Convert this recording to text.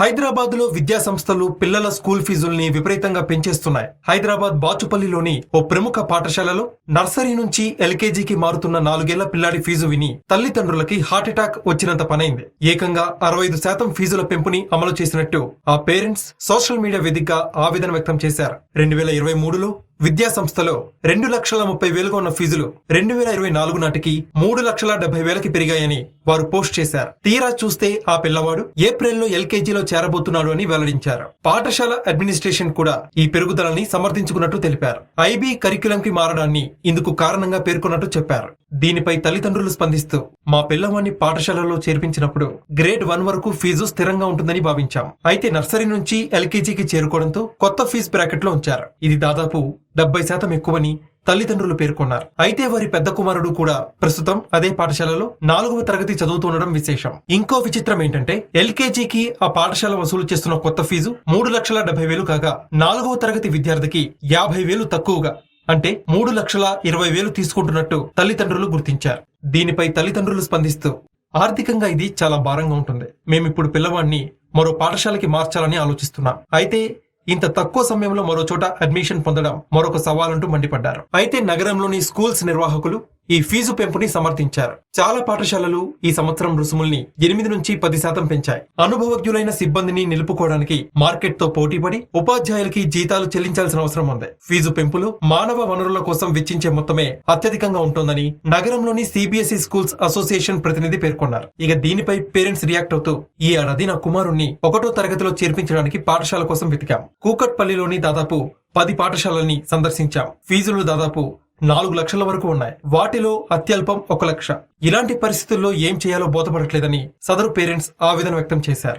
హైదరాబాద్లో విద్యా సంస్థలు పిల్లల స్కూల్ ఫీజుల్ని విపరీతంగా పెంచేస్తున్నాయి. హైదరాబాద్ బాచుపల్లిలోని ఓ ప్రముఖ పాఠశాలలో నర్సరీ నుంచి ఎల్కేజీకి మారుతున్న నాలుగేళ్ళ పిల్లాడి ఫీజు విని తల్లిదండ్రులకి హార్ట్అటాక్ వచ్చినంత పనైంది. ఏకంగా అరవై ఐదు శాతం ఫీజుల పెంపుని అమలు చేసినట్టు ఆ పేరెంట్స్ సోషల్ మీడియా వేదికగా ఆవేదన వ్యక్తం చేశారు. రెండు వేల ఇరవై మూడులో విద్యా సంస్థలో రెండు లక్షల ముప్పై వేలుగా ఉన్న ఫీజులు రెండు వేల ఇరవై నాలుగు నాటికి మూడు లక్షల డెబ్బై వేలకి పెరిగాయని వారు పోస్ట్ చేశారు. తీరా చూస్తే ఆ పిల్లవాడు ఏప్రిల్లో ఎల్కేజీలో చేరబోతున్నాడు అని వెల్లడించారు. పాఠశాల అడ్మినిస్ట్రేషన్ కూడా ఈ పెరుగుదలని సమర్థించుకున్నట్టు తెలిపారు. ఐబీ కరిక్యులం కి మారడాన్ని ఇందుకు కారణంగా పేర్కొన్నట్టు చెప్పారు. దీనిపై తల్లిదండ్రులు స్పందిస్తూ మా పిల్లవాడిని పాఠశాలలో చేర్పించినప్పుడు గ్రేడ్ వన్ వరకు ఫీజు స్థిరంగా ఉంటుందని భావించాం. అయితే నర్సరీ నుంచి ఎల్కేజీకి చేరుకోవడంతో కొత్త ఫీజు బ్రాకెట్లో ఉంచారు. ఇది దాదాపు డెబ్బై శాతం ఎక్కువని తల్లిదండ్రులు పేర్కొన్నారు. అయితే వారి పెద్ద కుమారుడు కూడా ప్రస్తుతం అదే పాఠశాలలో నాలుగవ తరగతి చదువుతుండడం విశేషం. ఇంకో విచిత్రం ఏంటంటే ఎల్కేజీకి ఆ పాఠశాల వసూలు చేస్తున్న కొత్త ఫీజు మూడు లక్షల డెబ్బై వేలు కాగా నాలుగవ తరగతి విద్యార్థికి యాభై వేలు తక్కువగా అంటే మూడు లక్షల ఇరవై వేలు తీసుకుంటున్నట్టు తల్లిదండ్రులు గుర్తించారు. దీనిపై తల్లిదండ్రులు స్పందిస్తూ ఆర్థికంగా ఇది చాలా భారంగా ఉంటుంది. మేమిప్పుడు పిల్లవాడిని మరో పాఠశాలకి మార్చాలని ఆలోచిస్తున్నాం. అయితే ఇంత తక్కువ సమయంలో మరో చోట అడ్మిషన్ పొందడం మరొక సవాలంటూ మండిపడ్డారు. అయితే నగరంలోని స్కూల్స్ నిర్వాహకులు ఈ ఫీజు పెంపుని సమర్థించారు. చాలా పాఠశాలలు ఈ సంవత్సరం రుసుముల్ని ఎనిమిది నుంచి పది శాతం పెంచాయి. అనుభవజ్ఞులైన సిబ్బందిని నిలుపుకోవడానికి మార్కెట్తో పోటీపడి ఉపాధ్యాయులకి జీతాలు చెల్లించాల్సిన అవసరం ఉంది. ఫీజు పెంపులు మానవ వనరుల కోసం వెచ్చించే మొత్తమే అత్యధికంగా ఉంటోందని నగరంలోని సిబిఎస్ఈ స్కూల్స్ అసోసియేషన్ ప్రతినిధి పేర్కొన్నారు. ఇక దీనిపై పేరెంట్స్ రియాక్ట్ అవుతూ ఈ ఏడాది నా కుమారుణ్ణి ఒకటో తరగతిలో చేర్పించడానికి పాఠశాల కోసం వెతికాం. కూకట్పల్లిలోని దాదాపు పది పాఠశాలల్ని సందర్శించాం. ఫీజులు దాదాపు నాలుగు లక్షల వరకు ఉన్నాయి. వాటిలో అత్యల్పం ఒక లక్ష. ఇలాంటి పరిస్థితుల్లో ఏం చేయాలో బోధపడట్లేదని సదరు పేరెంట్స్ ఆవేదన వ్యక్తం చేశారు.